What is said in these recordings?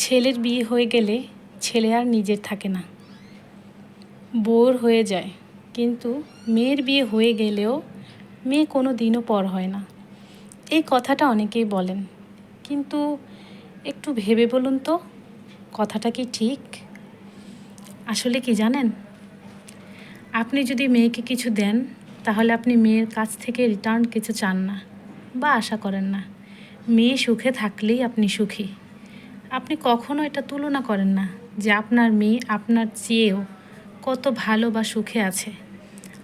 ছেলের বিয়ে হয়ে গেলে ছেলে আর নিজের থাকে না। বোর হয়ে যায়। কিন্তু মেয়ের বিয়ে হয়ে গেলেও মেয়ে কোনো দিনও পর হয় না। এই কথাটা অনেকেই বলেন। কিন্তু একটু ভেবে বলুন তো, কথাটা কি ঠিক? আসলে কি জানেন? আপনি যদি মেয়েকে কিছু দেন, তাহলে আপনি মেয়ের কাছ থেকে রিটার্ন কিছু চান না বা আশা করেন না। মেয়ে সুখে থাকলেই আপনি সুখী। আপনি কখনো এটা তুলনা করেন না যে আপনার মেয়ে আপনার চেয়েও কত ভালো বা সুখে আছে।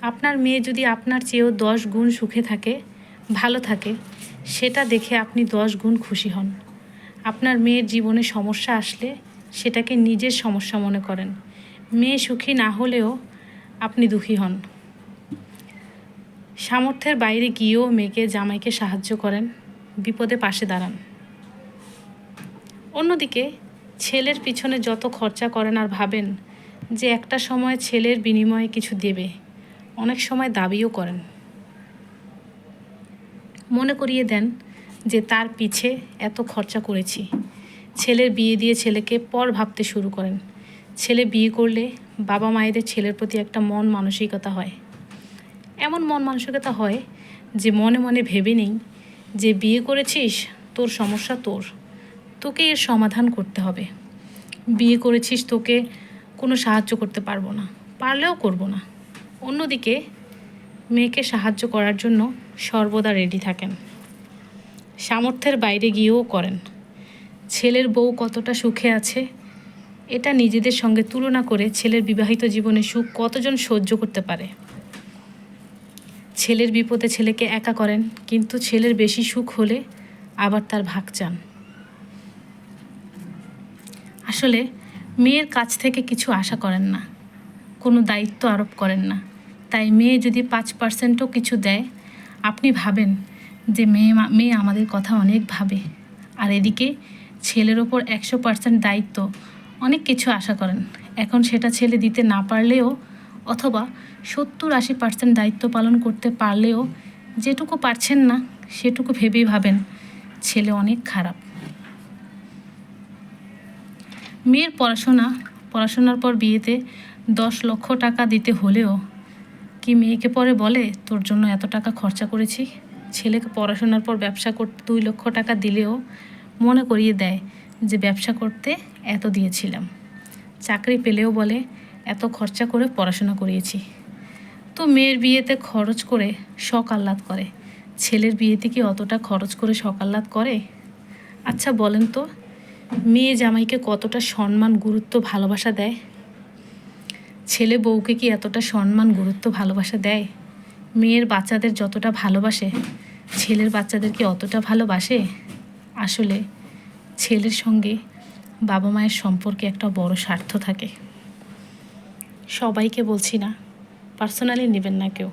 আপনার মেয়ে যদি আপনার চেয়েও দশ গুণ সুখে থাকে, ভালো থাকে, সেটা দেখে আপনি দশ গুণ খুশি হন। আপনার মেয়ের জীবনে সমস্যা আসলে সেটাকে নিজের সমস্যা মনে করেন। মেয়ে সুখী না হলেও আপনি দুঃখী হন। সামর্থ্যের বাইরে গিয়েও মেয়েকে জামাইকে সাহায্য করেন। বিপদে পাশে দাঁড়ান। অন্যদিকে, ছেলের পিছনে যত খরচা করেন আর ভাবেন যে একটা সময় ছেলের বিনিময়ে কিছু দেবে, অনেক সময় দাবিও করেন। মনে করিয়ে দেন যে তার পিছে এত খরচা করেছি। ছেলের বিয়ে দিয়ে ছেলেকে পর ভাবতে শুরু করেন। ছেলে বিয়ে করলে বাবা মায়েদের ছেলের প্রতি একটা মন মানসিকতা হয়। এমন মন মানসিকতা হয় যে মনে মনে ভেবে নেই যে বিয়ে করেছিস, তোর সমস্যা তোর। তোকে এর সমাধান করতে হবে। বিয়ে করেছিস তোকে কোনো সাহায্য করতে পারব না, পারলেও করব না। অন্যদিকে মেয়েকে সাহায্য করার জন্য সর্বদা রেডি থাকেন। সামর্থ্যের বাইরে গিয়েও করেন। ছেলের বউ কতটা সুখে আছে, এটা নিজেদের সঙ্গে তুলনা করে ছেলের বিবাহিত জীবনে সুখ কতজন সহ্য করতে পারে। ছেলের বিপদে ছেলেকে একা করেন, কিন্তু ছেলের বেশি সুখ হলে আবার তার ভাগ চান। আসলে মেয়ের কাছ থেকে কিছু আশা করেন না, কোনো দায়িত্ব আরোপ করেন না। তাই মেয়ে যদি পাঁচ পার্সেন্টও কিছু দেয়, আপনি ভাবেন যে মেয়ে মেয়ে আমাদের কথা অনেক ভাবে। আর এদিকে ছেলের ওপর একশো পার্সেন্ট দায়িত্ব, অনেক কিছু আশা করেন। এখন সেটা ছেলে দিতে না পারলেও অথবা সত্তর আশি পার্সেন্ট দায়িত্ব পালন করতে পারলেও যেটুকু পারছেন না, সেটুকু ভেবেই ভাবেন ছেলে অনেক খারাপ। মেয়ের পড়াশোনা, পড়াশোনার পর বিয়েতে দশ লক্ষ টাকা দিতে হলেও কি মেয়েকে পরে বলে, তোর জন্য এত টাকা খরচা করেছি? ছেলেকে পড়াশোনার পর ব্যবসা করতে দুই লক্ষ টাকা দিলেও মনে করিয়ে দেয় যে ব্যবসা করতে এত দিয়েছিলাম। চাকরি পেলেও বলে, এত খরচা করে পড়াশোনা করিয়েছি। তো মেয়ের বিয়েতে খরচ করে শখ আহ্লাদ করে। ছেলের বিয়েতে কি অতটা খরচ করে শখ আহ্লাদ করে? আচ্ছা বলেন তো মেয়ে জামাইকে কতটা সম্মান, গুরুত্ব, ভালোবাসা দেয়? ছেলে বউকে কি এতটা সম্মান, গুরুত্ব, ভালোবাসা দেয়? মেয়ের বাচ্চাদের যতটা ভালোবাসে, ছেলের বাচ্চাদের কি অতটা ভালোবাসে? আসলে ছেলের সঙ্গে বাবা মায়ের সম্পর্কে একটা বড় স্বার্থ থাকে। সবাইকে বলছি না, পার্সোনালি নেবেন না কেউ।